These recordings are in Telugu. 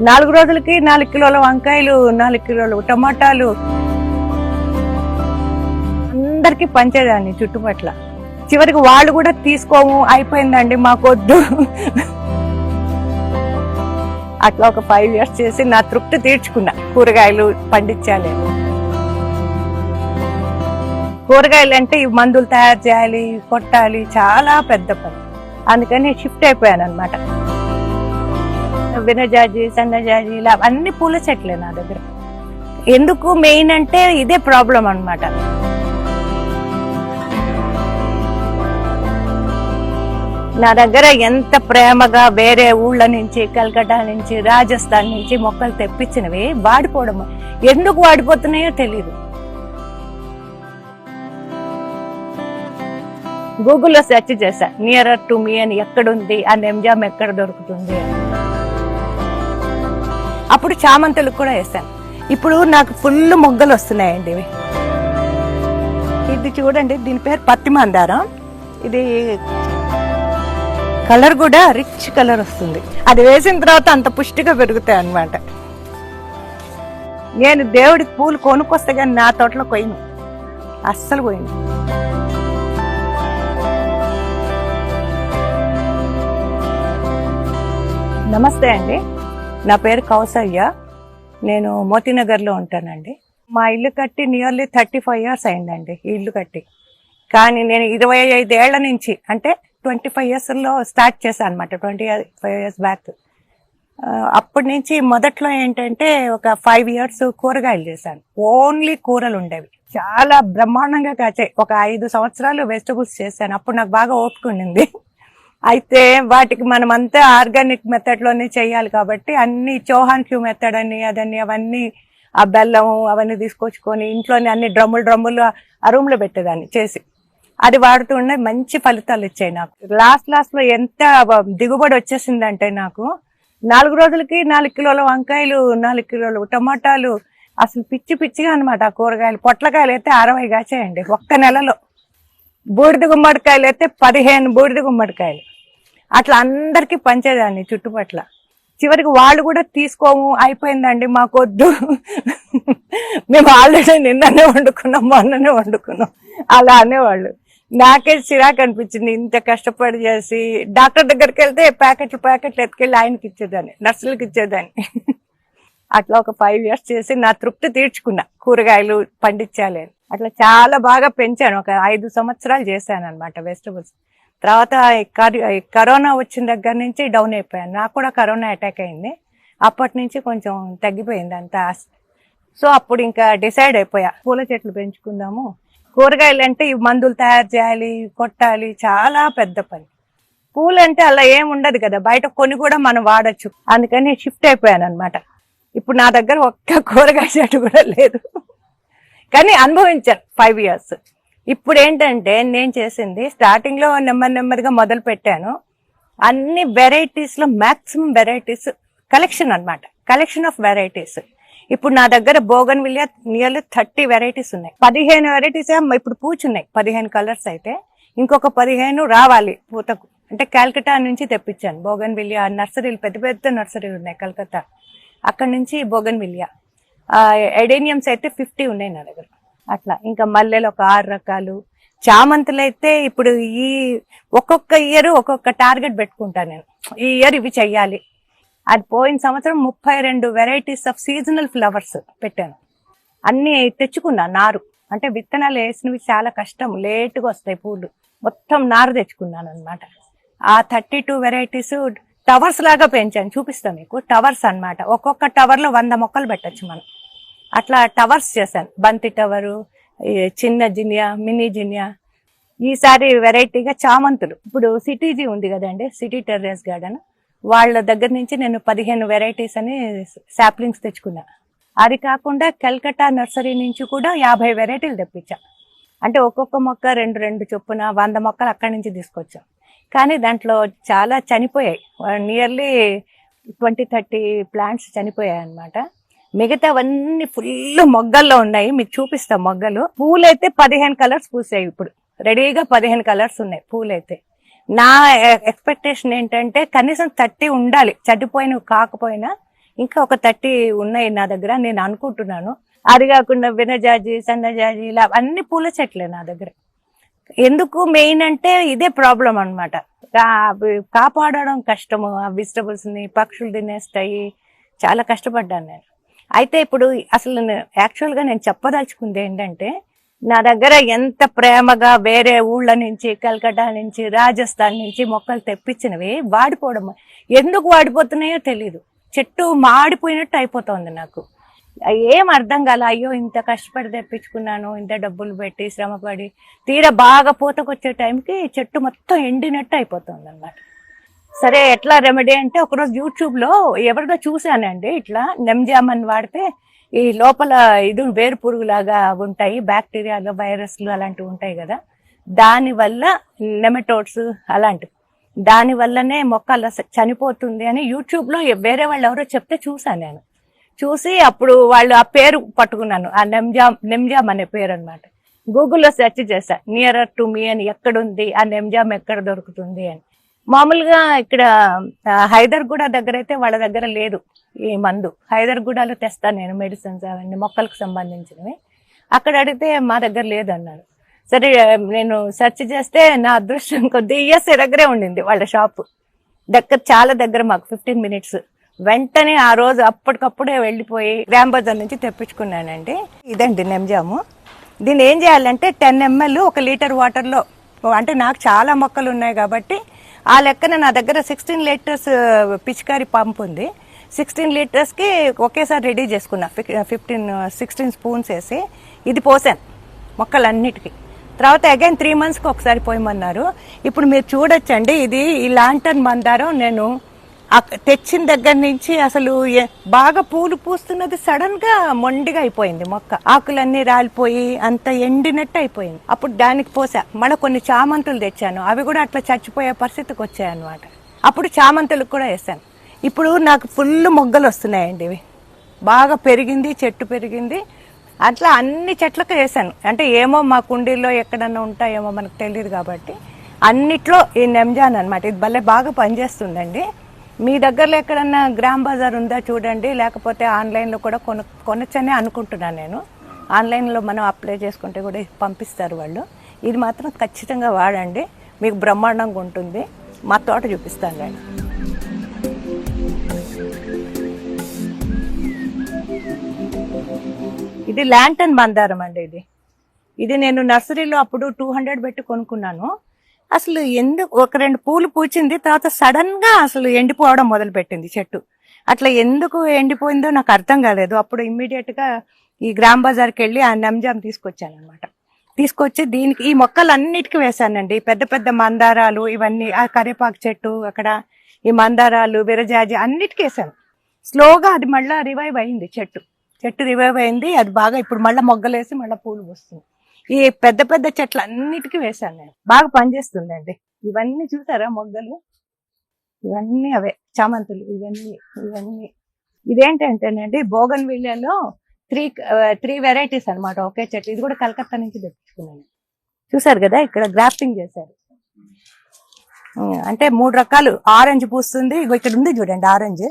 నాలుగు రోజులకి నాలుగు కిలోల వంకాయలు నాలుగు కిలోలు టమాటాలు. అందరికి పంచేదాన్ని చుట్టుపట్ల. చివరికి వాళ్ళు కూడా తీసుకోము అయిపోయిందండి మాకొద్దు. అట్లా ఒక ఫైవ్ ఇయర్స్ చేసి నా తృప్తి తీర్చుకున్నా కూరగాయలు పండించాలి. కూరగాయలు అంటే ఈ మందులు తయారు చేయాలి కొట్టాలి చాలా పెద్ద పని. అందుకని షిఫ్ట్ అయిపోయాను అనమాట వినజాజి సన్నజాజి ఇలా అన్ని పూల చెట్లే నా దగ్గర. ఎందుకు? మెయిన్ అంటే ఇదే ప్రాబ్లం అన్నమాట. నా దగ్గర ఎంత ప్రేమగా వేరే ఊళ్ళ నుంచి కలకటా నుంచి రాజస్థాన్ నుంచి మొక్కలు తెప్పించినవి వాడిపోవడం. ఎందుకు వాడిపోతున్నాయో తెలియదు గూగుల్లో సెర్చ్ చేశా నియరర్ టు మీ అని ఎక్కడుంది ఆ నెమ్జామ్ ఎక్కడ దొరుకుతుంది అని. అప్పుడు చామంతులకు కూడా వేసాను ఇప్పుడు నాకు ఫుల్ మొగ్గలు వస్తున్నాయండి ఇవి. ఇది చూడండి దీని పేరు పత్తి మందారం ఇది కలర్ కూడా రిచ్ కలర్ వస్తుంది. అది వేసిన తర్వాత అంత పుష్టిగా పెరుగుతాయి అన్నమాట. నేను దేవుడికి పూలు కొనుక్కొస్తే కానీ నా తోటలో పోయింది అస్సలు పోయింది నమస్తే అండి. నా పేరు కౌసల్య. నేను మోతీనగర్లో ఉంటానండి. మా ఇల్లు కట్టి నియర్లీ థర్టీ ఫైవ్ ఇయర్స్ అయిందండి ఈ ఇల్లు కట్టి. కానీ నేను ఇరవై ఐదేళ్ళ నుంచి అంటే ట్వంటీ ఫైవ్ ఇయర్స్లో స్టార్ట్ చేశాను అనమాట ట్వంటీ ఫైవ్ ఇయర్స్ బ్యాక్ అప్పటి నుంచి మొదట్లో ఏంటంటే ఒక ఫైవ్ ఇయర్స్ కూరగాయలు చేశాను. ఓన్లీ కూరలు ఉండేవి. చాలా బ్రహ్మాండంగా కాచాయి. ఒక ఐదు సంవత్సరాలు వెజిటబుల్స్ చేశాను. అప్పుడు నాకు బాగా ఓపిక ఉండింది. అయితే వాటికి మనం అంతా ఆర్గానిక్ మెథడ్లోనే చేయాలి కాబట్టి అన్ని చౌహాన్ క్యూ మెథడ్ అని అదని అవన్నీ ఆ బెల్లం అవన్నీ తీసుకొచ్చుకొని ఇంట్లోనే అన్ని డ్రమ్ములు డ్రమ్ములు ఆ రూమ్లో పెట్టేదాన్ని చేసి. అది వాడుతుండే మంచి ఫలితాలు ఇచ్చాయి నాకు. లాస్ట్ లాస్ట్లో ఎంత దిగుబడి వచ్చేసిందంటే నాకు నాలుగు రోజులకి నాలుగు కిలోల వంకాయలు నాలుగు కిలోలు టమాటాలు అసలు పిచ్చి పిచ్చిగా అనమాట కూరగాయలు. పొట్లకాయలు అయితే అరవై కాచాయండి ఒక్క నెలలో. బూడిద గుమ్మడికాయలు అయితే పదిహేను బూడిద గుమ్మడికాయలు. అట్లా అందరికీ పంచేదాన్ని చుట్టుపట్ల. చివరికి వాళ్ళు కూడా తీసుకోము అయిపోయిందండి మాకొద్దు. మేము ఆల్రెడీ నిన్ననే వండుకున్నాం మొన్ననే వండుకున్నాం. అలా అనేవాళ్ళు. నాకే చిరాకు అనిపించింది ఇంత కష్టపడి చేసి డాక్టర్ దగ్గరికి వెళ్తే ప్యాకెట్లు ప్యాకెట్లు ఎత్తుకెళ్ళి ఆయనకి ఇచ్చేదాన్ని నర్సులకు ఇచ్చేదాన్ని. అట్లా ఒక ఫైవ్ ఇయర్స్ చేసి నా తృప్తి తీర్చుకున్నా కూరగాయలు పండించాలి అని. అట్లా చాలా బాగా పెంచాను ఒక ఐదు సంవత్సరాలు చేశాను అనమాట వెజిటబుల్స్ తర్వాత కరోనా వచ్చిన దగ్గర నుంచి డౌన్ అయిపోయాను. నాకు కూడా కరోనా అటాక్ అయింది. అప్పటి నుంచి కొంచెం తగ్గిపోయింది అంత. ఆశ సో అప్పుడు ఇంకా డిసైడ్ అయిపోయా. పూల చెట్లు పెంచుకుందాము. కూరగాయలు అంటే ఈ మందులు తయారు చేయాలి కొట్టాలి. చాలా పెద్ద పని. పూలు అంటే అలా ఏం ఉండదు కదా. బయట కొని కూడా మనం వాడచ్చు. అందుకని షిఫ్ట్ అయిపోయాను అనమాట ఇప్పుడు నా దగ్గర ఒక్క కూరగాయ చెట్టు కూడా లేదు. కానీ అనుభవించాను ఫైవ్ ఇయర్స్. ఇప్పుడు ఏంటంటే నేను చేసింది స్టార్టింగ్లో నెమ్మది నెమ్మదిగా మొదలు పెట్టాను. అన్ని వెరైటీస్లో మాక్సిమం వెరైటీస్ కలెక్షన్ అన్నమాట. కలెక్షన్ ఆఫ్ వెరైటీస్ ఇప్పుడు నా దగ్గర bougainvillea nearly thirty varieties ఉన్నాయి. పదిహేను వెరైటీస్ ఇప్పుడు పూచున్నాయి పదిహేను కలర్స్ అయితే ఇంకొక పదిహేను రావాలి పూతకు. అంటే కాల్కటా నుంచి తెప్పించాను. బోగన్ విలియా నర్సరీలు పెద్ద పెద్ద నర్సరీలు ఉన్నాయి కలకత్తా. అక్కడ నుంచి బోగన్ విలియా ఎడేనియమ్స్ అయితే ఫిఫ్టీ ఉన్నాయి నా దగ్గర. అట్లా. ఇంకా మల్లెలు ఒక ఆరు రకాలు. చామంతులు అయితే ఇప్పుడు ఈ ఒక్కొక్క ఇయర్ ఒక్కొక్క టార్గెట్ పెట్టుకుంటాను నేను. ఈ ఇయర్ ఇవి చెయ్యాలి. అది పోయిన సంవత్సరం ముప్పై రెండు వెరైటీస్ ఆఫ్ సీజనల్ ఫ్లవర్స్ పెట్టాను. అన్ని తెచ్చుకున్నా నారు. అంటే విత్తనాలు వేసినవి చాలా కష్టం. లేటుగా వస్తాయి పూలు. మొత్తం నారు తెచ్చుకున్నాను అనమాట ఆ థర్టీ టూ వెరైటీస్ టవర్స్ లాగా పెంచాను. చూపిస్తాను మీకు. టవర్స్ అన్నమాట. ఒక్కొక్క టవర్లో వంద మొక్కలు పెట్టచ్చు మనం. అట్లా టవర్స్ చేశాను బంతి టవరు ఈ చిన్న జినియా మినీ జినియా. ఈసారి వెరైటీగా చామంతులు. ఇప్పుడు సిటీజీ ఉంది కదండి సిటీ టెర్రస్ గార్డెన్. వాళ్ళ దగ్గర నుంచి నేను పదిహేను వెరైటీస్ అని సాప్లింగ్స్ తెచ్చుకున్నా. అది కాకుండా కల్కటా నర్సరీ నుంచి కూడా యాభై వెరైటీలు తెప్పించా. అంటే ఒక్కొక్క మొక్క రెండు రెండు చొప్పున వంద మొక్కలు అక్కడి నుంచి తీసుకొచ్చాం. కానీ దాంట్లో చాలా చనిపోయాయి. నియర్లీ ట్వంటీ థర్టీ ప్లాంట్స్ చనిపోయాయి అనమాట మిగతావన్నీ ఫుల్ మొగ్గల్లో ఉన్నాయి. మీకు చూపిస్తా మొగ్గలు. పూలైతే పదిహేను కలర్స్ పూసాయి ఇప్పుడు. రెడీగా పదిహేను కలర్స్ ఉన్నాయి పూలైతే. నా ఎక్స్పెక్టేషన్ ఏంటంటే కనీసం థర్టీ ఉండాలి. చనిపోయినవి కాకపోయినా ఇంకా ఒక థర్టీ ఉన్నాయి నా దగ్గర నేను అనుకుంటున్నాను. అది కాకుండా వినజాజి సన్నజాజి ఇలా అన్ని పూల చెట్లే నా దగ్గర. ఎందుకు మెయిన్ అంటే ఇదే ప్రాబ్లం అనమాట కాపాడడం కష్టము. ఆ వెజిటబుల్స్ని పక్షులు తినేస్తాయి. చాలా కష్టపడ్డాను నేను. అయితే ఇప్పుడు అసలు యాక్చువల్గా నేను చెప్పదలుచుకుంది ఏంటంటే నా దగ్గర ఎంత ప్రేమగా వేరే ఊళ్ళ నుంచి కల్కటా నుంచి రాజస్థాన్ నుంచి మొక్కలు తెప్పించినవి వాడిపోవడం ఎందుకు వాడిపోతున్నాయో తెలీదు. చెట్టు మాడిపోయినట్టు అయిపోతుంది నాకు. ఏం అర్థం కాల అయ్యో ఇంత కష్టపడి తెప్పించుకున్నాను ఇంత డబ్బులు పెట్టి శ్రమపడి తీరా బాగా పూతకొచ్చే టైంకి చెట్టు మొత్తం ఎండినట్టు అయిపోతుంది అన్నమాట సరే ఎట్లా రెమెడీ అంటే ఒకరోజు యూట్యూబ్లో ఎవరిదో చూశానండి. ఇట్లా నెమ్జామన్ వాడితే ఈ లోపల ఇది వేరు పురుగులాగా ఉంటాయి బ్యాక్టీరియాలు వైరస్లు అలాంటివి ఉంటాయి కదా. దాని వల్ల నెమటోడ్స్ అలాంటివి. దాని వల్లనే మొక్క అలా చనిపోతుంది అని యూట్యూబ్లో వేరే వాళ్ళు ఎవరో చెప్తే చూసాను నేను. చూసి అప్పుడు వాళ్ళు ఆ పేరు పట్టుకున్నాను. ఆ నెమ్జామ్ నెమ్జామ్ అనే పేరు అనమాట గూగుల్లో సెర్చ్ చేశా. నియరర్ టు మీ అని ఎక్కడుంది? ఆ నెమ్జామ్ ఎక్కడ దొరుకుతుంది? అని. మామూలుగా ఇక్కడ హైదర్గూడ దగ్గర అయితే వాళ్ళ దగ్గర లేదు ఈ మందు. హైదర్గూడలో తెస్తాను నేను మెడిసిన్స్ అవన్నీ మొక్కలకు సంబంధించినవి. అక్కడ అడిగితే మా దగ్గర లేదన్నారు. సరే నేను సెర్చ్ చేస్తే నా అదృష్టం కొద్ది ఇయర్స్ దగ్గరే ఉండింది వాళ్ళ షాపు. దగ్గర చాలా దగ్గర మాకు ఫిఫ్టీన్ మినిట్స్. వెంటనే ఆ రోజు అప్పటికప్పుడే వెళ్ళిపోయి గ్రామ్ నుంచి తెప్పించుకున్నానండి. ఇదండి నెమ్జాము దీన్ని ఏం చేయాలంటే టెన్ ఎంఎల్ ఒక లీటర్ వాటర్లో అంటే నాకు చాలా మొక్కలు ఉన్నాయి కాబట్టి ఆ లెక్కన నా దగ్గర సిక్స్టీన్ లీటర్స్ పిచికారి పంప్ ఉంది. సిక్స్టీన్ లీటర్స్కి ఒకేసారి రెడీ చేసుకున్నా. ఫిఫ్టీన్ సిక్స్టీన్ స్పూన్స్ వేసి ఇది పోసాను మొక్కలన్నిటికీ. తర్వాత అగైన్ త్రీ మంత్స్కి ఒకసారి పోయమన్నారు. ఇప్పుడు మీరు చూడొచ్చండి ఇది ఈ లాంటర్న్ మందారం. నేను తెచ్చిన దగ్గర నుంచి అసలు బాగా పూలు పూస్తున్నది సడన్గా మొండిగా అయిపోయింది మొక్క. ఆకులన్నీ రాలిపోయి అంత ఎండినట్టు అయిపోయింది. అప్పుడు దానికి పోసా. మళ్ళీ కొన్ని చామంతులు తెచ్చాను. అవి కూడా అట్లా చచ్చిపోయే పరిస్థితికి వచ్చాయి అన్నమాట అప్పుడు చామంతులకు కూడా వేసాను. ఇప్పుడు నాకు ఫుల్ మొగ్గలు వస్తున్నాయండి ఇవి. బాగా పెరిగింది చెట్టు పెరిగింది. అట్లా అన్ని చెట్లకు వేసాను. అంటే ఏమో మా కుండీల్లో ఎక్కడన్నా ఉంటాయేమో మనకు తెలియదు కాబట్టి. అన్నిట్లో ఈ నెంజాన్ అనమాట ఇది భలే బాగా పనిచేస్తుందండి. మీ దగ్గరలో ఎక్కడన్నా గ్రామ్ బజార్ ఉందా చూడండి లేకపోతే ఆన్లైన్లో కూడా కొను కొనొచ్చని అనుకుంటున్నాను నేను. ఆన్లైన్లో మనం అప్లై చేసుకుంటే కూడా పంపిస్తారు వాళ్ళు. ఇది మాత్రం ఖచ్చితంగా వాడండి. మీకు బ్రహ్మాండంగా ఉంటుంది. మా తోట చూపిస్తాను నేను. ఇది ల్యాంటన్ మందారం అండి ఇది. ఇది నేను నర్సరీలో అప్పుడు టూ హండ్రెడ్ పెట్టి కొనుక్కున్నాను. అసలు ఎందుకు ఒక రెండు పూలు పూచింది తర్వాత సడన్గా అసలు ఎండిపోవడం మొదలు పెట్టింది చెట్టు. అట్లా ఎందుకు ఎండిపోయిందో నాకు అర్థం కాలేదు. అప్పుడు ఇమ్మీడియట్గా ఈ గ్రామ్ బజార్కి వెళ్ళి ఆ నంజాం తీసుకొచ్చాను అనమాట తీసుకొచ్చి దీనికి ఈ మొక్కలన్నిటికీ వేశానండి. పెద్ద పెద్ద మందారాలు ఇవన్నీ ఆ కరివేపాకు చెట్టు అక్కడ ఈ మందారాలు విరజాజి అన్నిటికీ వేసాను స్లోగా అది మళ్ళీ రివైవ్ అయింది చెట్టు. చెట్టు రివైవ్ అయింది అది బాగా ఇప్పుడు మళ్ళీ మొగ్గలేసి మళ్ళీ పూలు వస్తుంది ఈ పెద్ద పెద్ద చెట్లు అన్నిటికీ వేశాను నేను. బాగా పనిచేస్తుందండి. ఇవన్నీ చూసారా మొగ్గలు? ఇవన్నీ అవే చామంతులు ఇవన్నీ ఇవన్నీ. ఇదేంటంటేనండి బోగన్ విల్లలో త్రీ త్రీ వెరైటీస్ అన్నమాట ఒకే చెట్టు. ఇది కూడా కలకత్తా నుంచి తెప్పించుకున్నాను. చూసారు కదా ఇక్కడ గ్రాఫ్టింగ్ చేశారు. అంటే మూడు రకాలు. ఆరెంజ్ పూస్తుంది ఇగో ఇక్కడ ఉంది చూడండి ఆరెంజ్.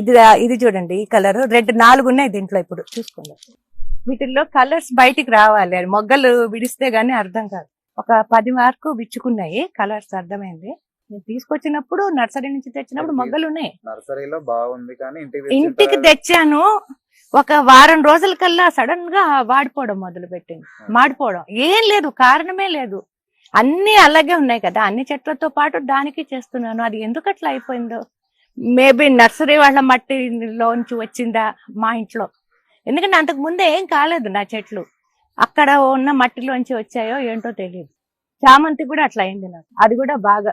ఇది ఇది చూడండి ఈ కలర్. రెడ్ నాలుగు ఉన్నాయి దీంట్లో ఇప్పుడు చూసుకోండి. వీటిల్లో కలర్స్ బయటికి రావాలి. అది మొగ్గలు విడిస్తే గానీ అర్థం కాదు. ఒక పది మార్కు విచ్చుకున్నాయి. కలర్స్ అర్థమైంది. నేను తీసుకొచ్చినప్పుడు నర్సరీ నుంచి తెచ్చినప్పుడు మొగ్గలు ఉన్నాయి. నర్సరీలో బాగుంది కానీ ఇంటికి తెచ్చిన ఒక వారం రోజుల కల్లా సడన్గా వాడిపోవడం మొదలు పెట్టింది మాడిపోవడం. ఏం లేదు కారణమే లేదు. అన్ని అలాగే ఉన్నాయి కదా. అన్ని చెట్లతో పాటు దానికి చేస్తున్నాను. అది ఎందుకు అట్లా అయిపోయిందో? మేబీ నర్సరీ వాళ్ళ మట్టిలోంచి వచ్చిందా మా ఇంట్లో? ఎందుకంటే అంతకు ముందే ఏం కాలేదు నా చెట్లు. అక్కడ ఉన్న మట్టిలోంచి వచ్చాయో ఏంటో తెలియదు చామంతి కూడా అట్లా అయింది నాకు. అది కూడా బాగా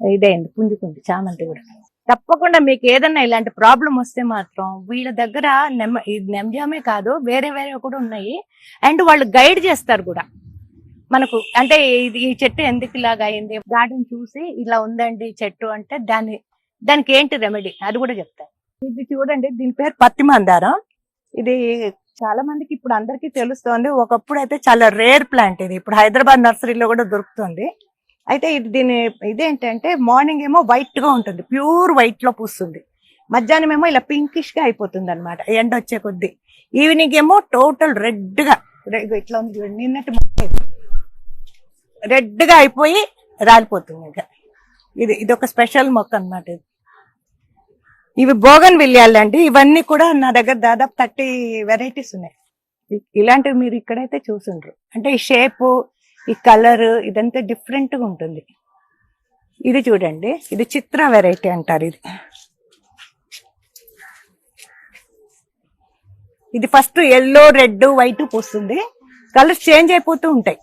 ఇదైంది పుంజుకుంది చామంతి కూడా. తప్పకుండా మీకు ఏదన్నా ఇలాంటి ప్రాబ్లం వస్తే మాత్రం వీళ్ళ దగ్గర నెమ్మ ఇది నెమ్జామే కాదు వేరే వేరే కూడా ఉన్నాయి. అండ్ వాళ్ళు గైడ్ చేస్తారు కూడా. మనకు అంటే ఇది ఈ చెట్టు ఎందుకు ఇలాగ అయింది? గార్డెన్ చూసి ఇలా ఉందండి చెట్టు అంటే దాని దానికి ఏంటి రెమెడీ? అది కూడా చెప్తారు. ఇది చూడండి దీని పేరు పత్తి మందారం. ఇది చాలా మందికి ఇప్పుడు అందరికీ తెలుస్తోంది. ఒకప్పుడు అయితే చాలా రేర్ ప్లాంట్ ఇది. ఇప్పుడు హైదరాబాద్ నర్సరీలో కూడా దొరుకుతుంది. అయితే ఇది దీని ఇదేంటంటే మార్నింగ్ ఏమో వైట్గా ఉంటుంది. ప్యూర్ వైట్లో పూస్తుంది. మధ్యాహ్నం ఏమో ఇలా పింకిష్గా అయిపోతుంది అనమాట ఎండ వచ్చే కొద్దీ. ఈవినింగ్ ఏమో టోటల్ రెడ్గా ఇట్లా ఉంది చూడండి. నిన్నటి రెడ్గా అయిపోయి రాలిపోతుంది ఇంకా. ఇది ఇది ఒక స్పెషల్ మొక్క అన్నమాట ఇది. ఇవి బోగన్ విల్యాలండి ఇవన్నీ కూడా నా దగ్గర దాదాపు థర్టీ వెరైటీస్ ఉన్నాయి. ఇలాంటివి మీరు ఇక్కడైతే చూసుండ్రు. అంటే ఈ షేప్ ఈ కలర్ ఇదంతా డిఫరెంట్గా ఉంటుంది. ఇది చూడండి. ఇది చిత్ర వెరైటీ అంటారు ఇది. ఇది ఫస్ట్ ఎల్లో రెడ్ వైట్ పూస్తుంది. కలర్స్ చేంజ్ అయిపోతూ ఉంటాయి.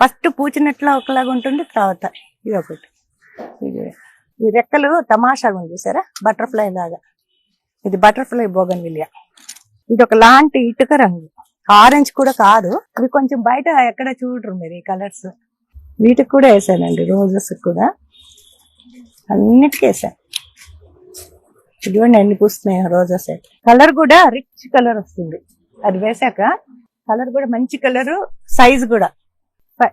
ఫస్ట్ పూచినట్లు ఒకలాగా ఉంటుంది తర్వాత ఇది ఒకటి. ఇది ఈ రెక్కలు తమాషాగా ఉంది చూసారా? బటర్ఫ్లై లాగా. ఇది బటర్ఫ్లై బోగన్ విలియా ఇది ఒక లాంటి ఇటుక రంగు. ఆరెంజ్ కూడా కాదు. ఇవి కొంచెం బయట ఎక్కడ చూడరు మీరు ఈ కలర్స్. వీటికి కూడా వేసానండి రోజెస్ కూడా. అన్నిటికీ వేసాను. ఇదిగోండి ఎన్ని పూస్తున్నాయి రోజెస్ అయితే. కలర్ కూడా రిచ్ కలర్ వస్తుంది. అది వేసాక కలర్ కూడా మంచి కలర్ సైజు కూడా.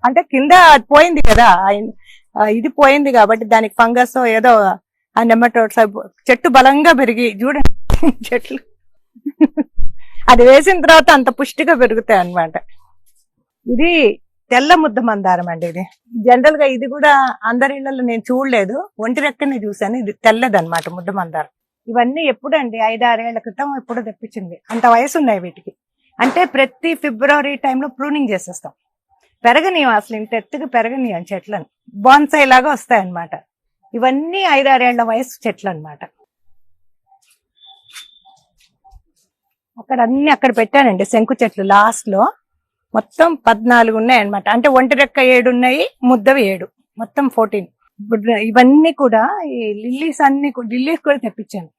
అంటే కింద అది పోయింది కదా ఇది పోయింది కాబట్టి దానికి ఫంగస్ ఏదో ఆ నెమటోడ్స్ చెట్టు బలంగా పెరిగి చూడండి చెట్లు. అది వేసిన తర్వాత అంత పుష్టిగా పెరుగుతాయి అనమాట ఇది తెల్ల ముద్ద మందారం అండి ఇది. జనరల్గా ఇది కూడా అందరి ఇళ్ళలో నేను చూడలేదు. ఒంటి రెక్కనే చూశాను. ఇది తెల్లదన్నమాట ముద్ద మందారం. ఇవన్నీ ఎప్పుడండి? ఐదు ఆరేళ్ళ క్రితం ఎప్పుడో తెప్పించింది. అంత వయసు ఉన్నాయి వీటికి. అంటే ప్రతి ఫిబ్రవరి టైంలో ప్రూనింగ్ చేసేస్తాం. పెరగనీయం అసలు ఇంత ఎత్తుకు పెరగనీయం చెట్లను. బాన్సాయి లాగా వస్తాయన్నమాట. ఇవన్నీ ఐదారేళ్ళ వయసు చెట్లు అనమాట అక్కడ అన్ని అక్కడ పెట్టానండి శంకు చెట్లు లాస్ట్లో మొత్తం పద్నాలుగు ఉన్నాయి అన్నమాట అంటే ఒంటిరెక్క ఏడు ఉన్నాయి ముద్దవి ఏడు. మొత్తం ఫోర్టీన్. ఇప్పుడు ఇవన్నీ కూడా ఈ లిల్లీస్ అన్ని లిల్లీస్ కూడా తెప్పించాను.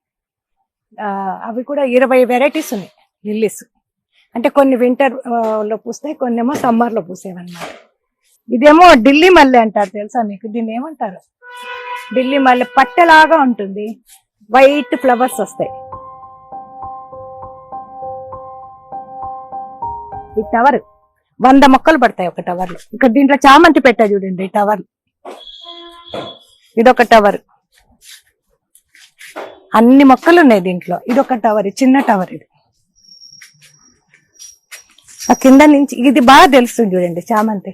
అవి కూడా ఇరవై వెరైటీస్ ఉన్నాయి లిల్లీస్. అంటే కొన్ని వింటర్లో పూస్తాయి కొన్ని ఏమో సమ్మర్లో పూసేవన్నమాట. ఇదేమో ఢిల్లీ మల్లె అంటారు తెలుసా మీకు? దీన్ని ఏమంటారు? ఢిల్లీ మల్లె పట్టెలాగా ఉంటుంది. వైట్ ఫ్లవర్స్ వస్తాయి. ఈ టవర్ వంద మొక్కలు పడతాయి ఒక టవర్లో. ఇక్కడ దీంట్లో చామంతి పెట్టా చూడండి ఈ టవర్ ఇదొక టవర్ అన్ని మొక్కలు ఉన్నాయి దీంట్లో. ఇదొక టవర్ చిన్న టవర్ ఇది. ఆ కింద నుంచి ఇది బాగా తెలుస్తుంది చూడండి చామంతి.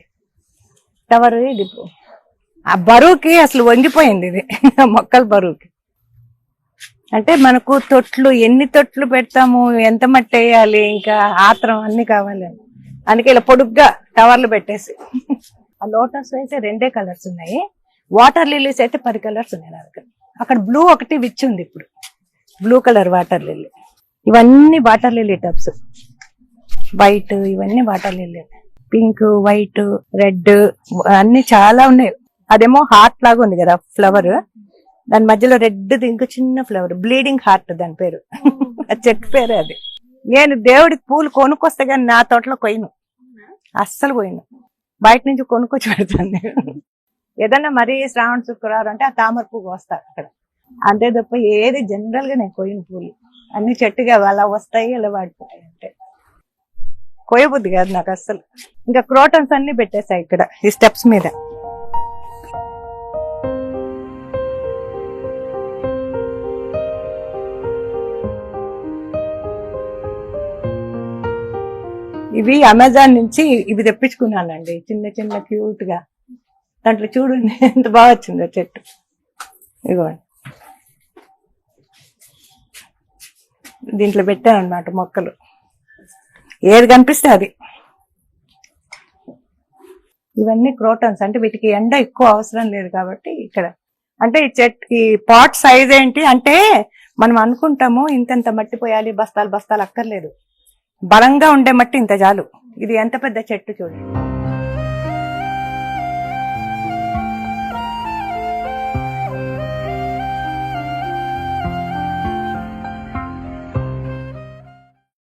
టవర్ ఇది? ఆ బరువుకి అసలు వంగిపోయింది ఇది ఆ మొక్కల బరువుకి. అంటే మనకు తొట్లు ఎన్ని తొట్లు పెడతాము ఎంత మట్టి వేయాలి ఇంకా ఆత్రం అన్ని కావాలి. అందుకే ఇలా పొడుగ్గా టవర్లు పెట్టేసి. ఆ లోటస్ అయితే రెండే కలర్స్ ఉన్నాయి. వాటర్ లిల్లీస్ అయితే పది కలర్స్ ఉన్నాయి నా దగ్గర. అక్కడ బ్లూ ఒకటి విచ్ ఉంది ఇప్పుడు. Blue colour water lily. ఇవన్నీ వాటర్ లిల్లీ టబ్స్. వైట్ ఇవన్నీ water lily. Pink white red అన్ని చాలా ఉన్నాయి. అదేమో హార్ట్ లాగా ఉంది కదా ఫ్లవర్. దాని మధ్యలో రెడ్ ఇంకా చిన్న ఫ్లవర్ బ్లీడింగ్ హార్ట్ దాని పేరు. ఆ చెట్టు పేరే అది. నేను దేవుడికి పూలు కొనుక్కొస్తే కానీ నా తోటలో కొయ్యను. అస్సలు కొయ్యను. బయట నుంచి కొనుక్కొచ్చి పెడతాను నేను. ఏదన్నా మరీ శ్రావణ శుక్రవారం అంటే ఆ తామర పువ్వు వస్తా అక్కడ. అంతే తప్ప ఏది జనరల్గా నేను కొయ్యను పూలు. అన్ని చెట్టుగా అలా వస్తాయి అలా వాడిపోతాయి అంటే కోయబుద్ది కాదు నాకు అస్సలు. ఇంకా క్రోటన్స్ అన్ని పెట్టేశాయి ఇక్కడ ఈ స్టెప్స్ మీద. ఇవి అమెజాన్ నుంచి ఇవి తెప్పించుకున్నానండి చిన్న చిన్న క్యూట్గా. దాంట్లో చూడండి ఎంత బాగా వచ్చిందో చెట్టు. ఇదిగోండి దీంట్లో పెట్టాను అనమాట మొక్కలు. ఏది కనిపిస్తే అది. ఇవన్నీ క్రోటన్స్ అంటే వీటికి ఎండ ఎక్కువ అవసరం లేదు కాబట్టి ఇక్కడ. అంటే ఈ చెట్ ఈ పాట్ సైజ్ ఏంటి అంటే మనం అనుకుంటాము ఇంతంత మట్టి పోయాలి బస్తాలు బస్తాలు అక్కర్లేదు. బలంగా ఉండే మట్టి ఇంత చాలు. ఇది ఎంత పెద్ద చెట్టు చూడండి.